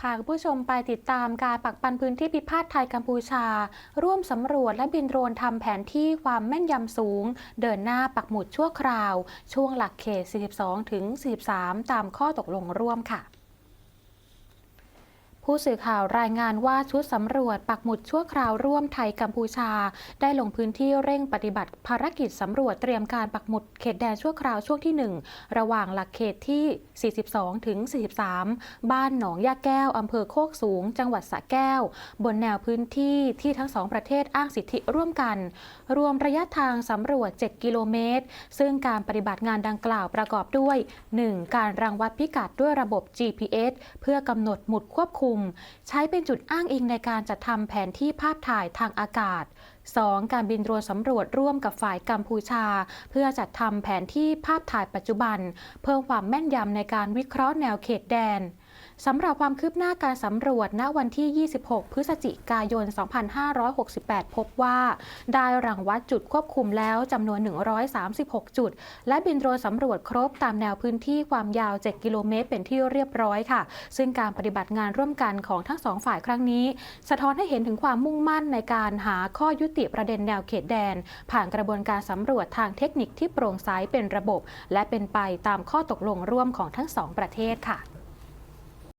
พาคุณผู้ชมไปติดตามการปักปันพื้นที่พิพาทไทยกัมพูชา ร่วมสำรวจและบินโดรนทำแผนที่ความแม่นยำสูง เดินหน้าปักหมุดชั่วคราว ช่วงหลักเขต 42 ถึง 43 ตามข้อตกลงร่วมค่ะ ผู้สื่อข่าวรายงานว่าชุดสำรวจปักหมุดชั่วคราวร่วมไทยกัมพูชา ได้ลงพื้นที่เร่งปฏิบัติภารกิจสำรวจเตรียมการปักหมุดเขตแดนชั่วคราวช่วงที่ 1 ระหว่างหลักเขตที่ 42 ถึง 43 บ้านหนองยาแก้วอำเภอโคกสูง จังหวัดสระแก้ว บนแนวพื้นที่ที่ทั้งสองประเทศอ้างสิทธิร่วมกัน รวมระยะทางสำรวจ 7 กิโลเมตร ซึ่งการปฏิบัติงานดังกล่าวประกอบด้วย 1. การรังวัดพิกัดด้วยระบบ GPS เพื่อกำหนดหมุดควบคุมใช้เป็นจุดอ้างอิงในการจัดทำแผนที่ภาพถ่ายทางอากาศ 2. การบินโดรนสำรวจร่วมกับฝ่ายกัมพูชา เพื่อจัดทำแผนที่ภาพถ่ายปัจจุบัน เพิ่มความแม่นยำในการวิเคราะห์แนวเขตแดน สำหรับความคืบหน้าการสำรวจณวันที่ 26 พฤศจิกายน 2568 พบว่า ได้รังวัดจุดควบคุมแล้วจำนวน 136 จุด และบินโดรนสำรวจครบตามแนวพื้นที่ความยาว 7 กิโลเมตร เป็นที่เรียบร้อยค่ะ ซึ่งการปฏิบัติงานร่วมกันของทั้งสองฝ่ายครั้งนี้ สะท้อนให้เห็นถึงความมุ่งมั่นในการหาข้อยุติประเด็นแนวเขตแดน ผ่านกระบวนการสำรวจทางเทคนิคที่โปร่งใสเป็นระบบ และเป็นไปตามข้อตกลงร่วมของทั้งสองประเทศค่ะ